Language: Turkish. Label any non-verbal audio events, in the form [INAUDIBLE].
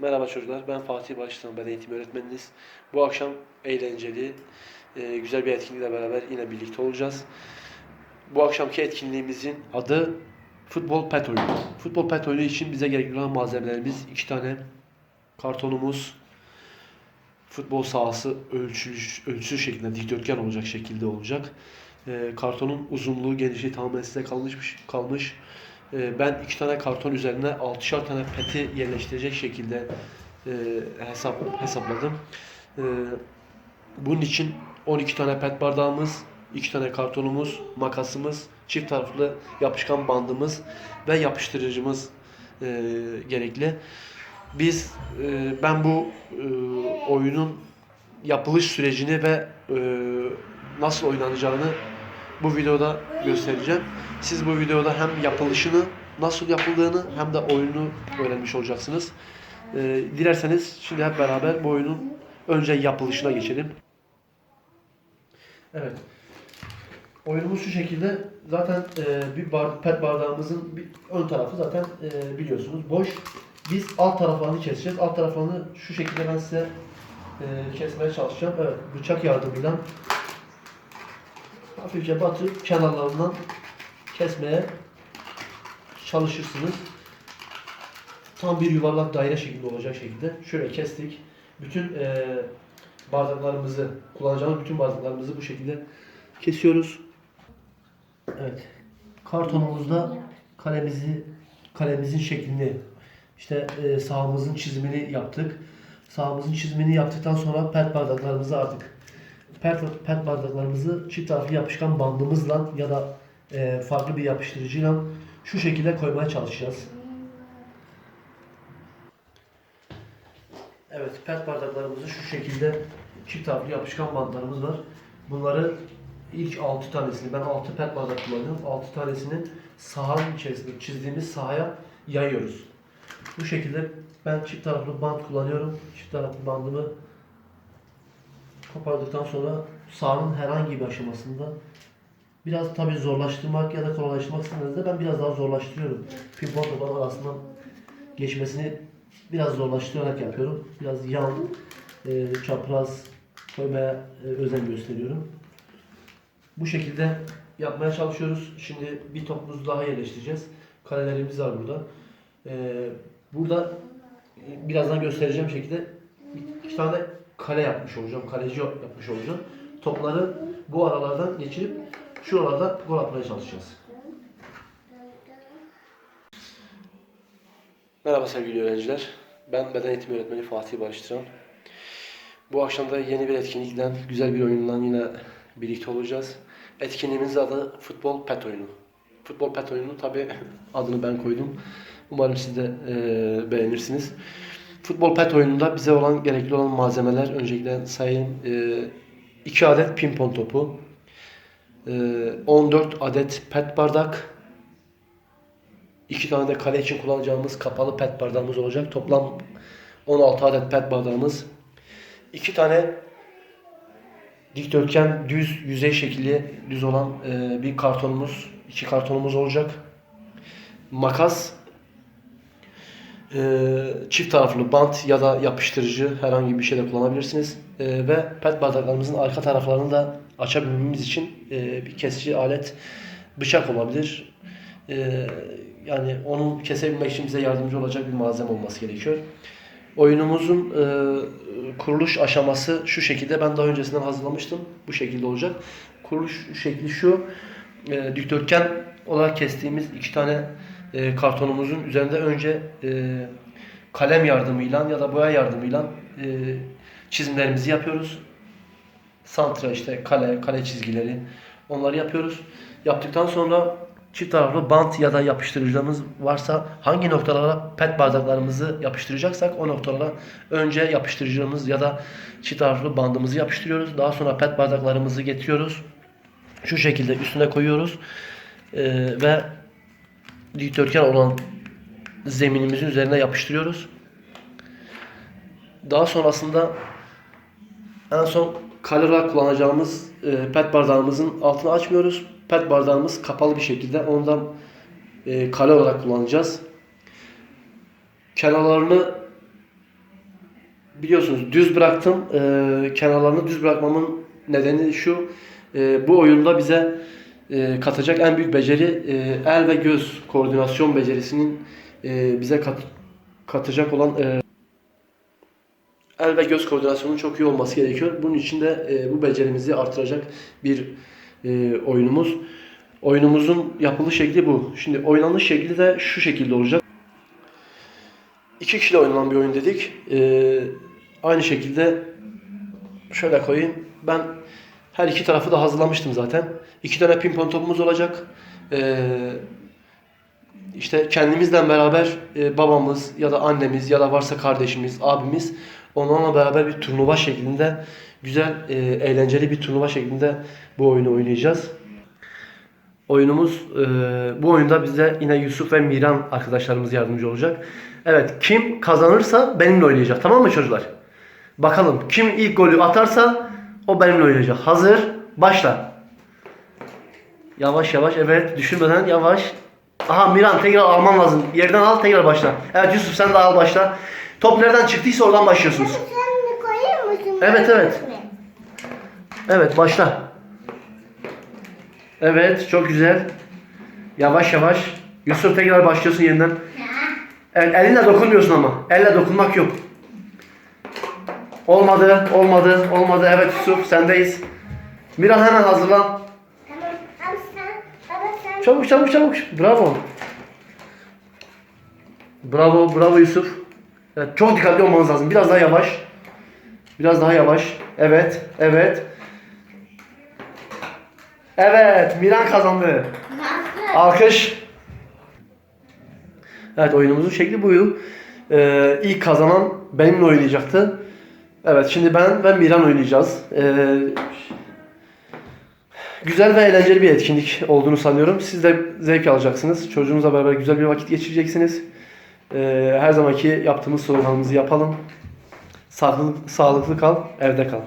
Merhaba çocuklar, ben Fatih Baştan, ben eğitim öğretmeniniz. Bu akşam eğlenceli, e, güzel bir etkinlikle beraber yine birlikte olacağız. Bu akşamki etkinliğimizin adı Futbol Pet Oyunu. Futbol Pet Oyunu için bize gerekli olan malzemelerimiz iki tane kartonumuz, futbol sahası ölçü, ölçü şeklinde dikdörtgen olacak şekilde olacak. E, kartonun uzunluğu, genişliği tamamen size kalmış. kalmış. E, ben iki tane karton üzerine altışar tane peti yerleştirecek şekilde e, hesap hesapladım. E, bunun için 12 tane pet bardağımız, 2 tane kartonumuz, makasımız, çift taraflı yapışkan bandımız ve yapıştırıcımız e, gerekli. Biz e, ben bu oyunun yapılış sürecini ve nasıl oynanacağını bu videoda göstereceğim. Siz bu videoda hem yapılışını, nasıl yapıldığını hem de oyunu öğrenmiş olacaksınız. E, dilerseniz şimdi hep beraber bu oyunun önce yapılışına geçelim. Evet. Oyunumuz şu şekilde. Zaten e, bir bar, pet bardağımızın bir ön tarafı zaten e, biliyorsunuz boş. Biz alt taraflarını keseceğiz. Alt taraflarını şu şekilde ben size e, kesmeye çalışacağım. Evet, bıçak yardımıyla hafifçe batırıp kenarlarından kesmeye çalışırsınız. Tam bir yuvarlak daire şeklinde olacak şekilde. Şöyle kestik. Bütün e, bardaklarımızı, kullanacağımız bütün bardaklarımızı bu şekilde kesiyoruz. Evet. Kartonumuzda kalemizi kalemimizin şeklini işte e, sahamızın çizimini yaptık. Sahamızın çizimini yaptıktan sonra pet bardaklarımızı artık pet, pet bardaklarımızı çift taraflı yapışkan bandımızla ya da e, farklı bir yapıştırıcıyla şu şekilde koymaya çalışacağız. Evet, pet bardaklarımızı şu şekilde çift taraflı yapışkan bantlarımız var. Bunları ilk 6 tanesini, ben 6 pet bardak kullanıyorum. 6 tanesini sahanın içerisinde çizdiğimiz sahaya yayıyoruz. Bu şekilde ben çift taraflı bant kullanıyorum. Çift taraflı bandımı kopardıktan sonra sahanın herhangi bir aşamasında biraz tabi zorlaştırmak ya da kolaylaştırmak istediğinizde ben biraz daha zorlaştırıyorum. Pimpon topları arasından geçmesini biraz zorlaştırarak yapıyorum. Biraz yan, e, çapraz koymaya e, özen gösteriyorum. Bu şekilde yapmaya çalışıyoruz. Şimdi bir topumuzu daha yerleştireceğiz. Karelerimiz var burada. E, burada e, birazdan göstereceğim şekilde iki tane kale yapmış olacağım. Kaleci yapmış olacağım. Topları bu aralardan geçirip şuralarda gol atmaya çalışacağız. Merhaba sevgili öğrenciler. Ben beden eğitimi öğretmeni Fatih Barıştıran. Bu akşam da yeni bir etkinlikten, güzel bir oyunla yine birlikte olacağız. Etkinliğimizin adı Futbol Pet Oyunu. Futbol Pet Oyunu tabi [LAUGHS] adını ben koydum. Umarım siz de e, beğenirsiniz. Futbol Pet oyununda bize olan gerekli olan malzemeler öncelikle sayayım. E, 2 adet pimpon topu, 14 adet pet bardak, 2 tane de kale için kullanacağımız kapalı pet bardağımız olacak. Toplam 16 adet pet bardağımız, 2 tane dikdörtgen düz yüzey şekli düz olan e, bir kartonumuz, iki kartonumuz olacak. Makas, e, çift taraflı bant ya da yapıştırıcı herhangi bir şey de kullanabilirsiniz. E, ve pet bardaklarımızın arka taraflarını da açabilmemiz için e, bir kesici alet bıçak olabilir. E, yani onu kesebilmek için bize yardımcı olacak bir malzeme olması gerekiyor. Oyunumuzun e, kuruluş aşaması şu şekilde. Ben daha öncesinden hazırlamıştım. Bu şekilde olacak. Kuruluş şekli şu. E, dikdörtgen olarak kestiğimiz iki tane e, kartonumuzun üzerinde önce e, kalem yardımıyla ya da boya yardımıyla e, çizimlerimizi yapıyoruz. Santra işte kale, kale çizgileri onları yapıyoruz. Yaptıktan sonra çift taraflı bant ya da yapıştırıcılarımız varsa hangi noktalara pet bardaklarımızı yapıştıracaksak o noktalara önce yapıştırıcımız ya da çift taraflı bandımızı yapıştırıyoruz. Daha sonra pet bardaklarımızı getiriyoruz. Şu şekilde üstüne koyuyoruz. Ee, ve dikdörtgen olan zeminimizin üzerine yapıştırıyoruz. Daha sonrasında en son kale olarak kullanacağımız e, pet bardağımızın altını açmıyoruz. Pet bardağımız kapalı bir şekilde ondan e, kale olarak kullanacağız. Kenarlarını biliyorsunuz düz bıraktım. Ee, kenarlarını düz bırakmamın nedeni şu. Ee, bu oyunda bize e, katacak en büyük beceri e, el ve göz koordinasyon becerisinin e, bize kat, katacak olan e, el ve göz koordinasyonunun çok iyi olması gerekiyor. Bunun için de e, bu becerimizi artıracak bir e, oyunumuz. Oyunumuzun yapılış şekli bu. Şimdi oynanış şekli de şu şekilde olacak. İki kişiyle oynanan bir oyun dedik. Ee, aynı şekilde şöyle koyayım. Ben her iki tarafı da hazırlamıştım zaten. İki tane pimpon topumuz olacak. Ee, işte kendimizle beraber e, babamız ya da annemiz ya da varsa kardeşimiz, abimiz onlarla beraber bir turnuva şeklinde güzel, e, eğlenceli bir turnuva şeklinde bu oyunu oynayacağız. Oyunumuz e, bu oyunda bize yine Yusuf ve Miran arkadaşlarımız yardımcı olacak. Evet kim kazanırsa benimle oynayacak tamam mı çocuklar? Bakalım kim ilk golü atarsa o benimle oynayacak. Hazır başla. Yavaş yavaş evet düşünmeden yavaş. Aha Miran tekrar alman lazım. Yerden al tekrar başla. Evet Yusuf sen de al başla. Top nereden çıktıysa oradan başlıyorsunuz. Sen de koyar mısın? Evet, evet. Evet başla. Evet çok güzel. Yavaş yavaş. Yusuf tekrar başlıyorsun yeniden. El, elinle dokunmuyorsun ama. Elle dokunmak yok. Olmadı, olmadı, olmadı. Evet Yusuf sendeyiz. Miran hemen hazırlan. Tamam. Abi sen, baba sen. Çabuk çabuk çabuk. Bravo. Bravo, bravo Yusuf. Evet, çok dikkatli olmanız lazım. Biraz daha yavaş. Biraz daha yavaş. Evet, evet. Evet, Miran kazandı. Alkış. Evet, oyunumuzun şekli buydu. Ee, ilk kazanan benimle oynayacaktı. Evet, şimdi ben ve Miran oynayacağız. Ee, güzel ve eğlenceli bir etkinlik olduğunu sanıyorum. Siz de zevk alacaksınız. Çocuğunuzla beraber güzel bir vakit geçireceksiniz. Ee, her zamanki yaptığımız sloganımızı yapalım. Sağlıklı, sağlıklı kal, evde kal.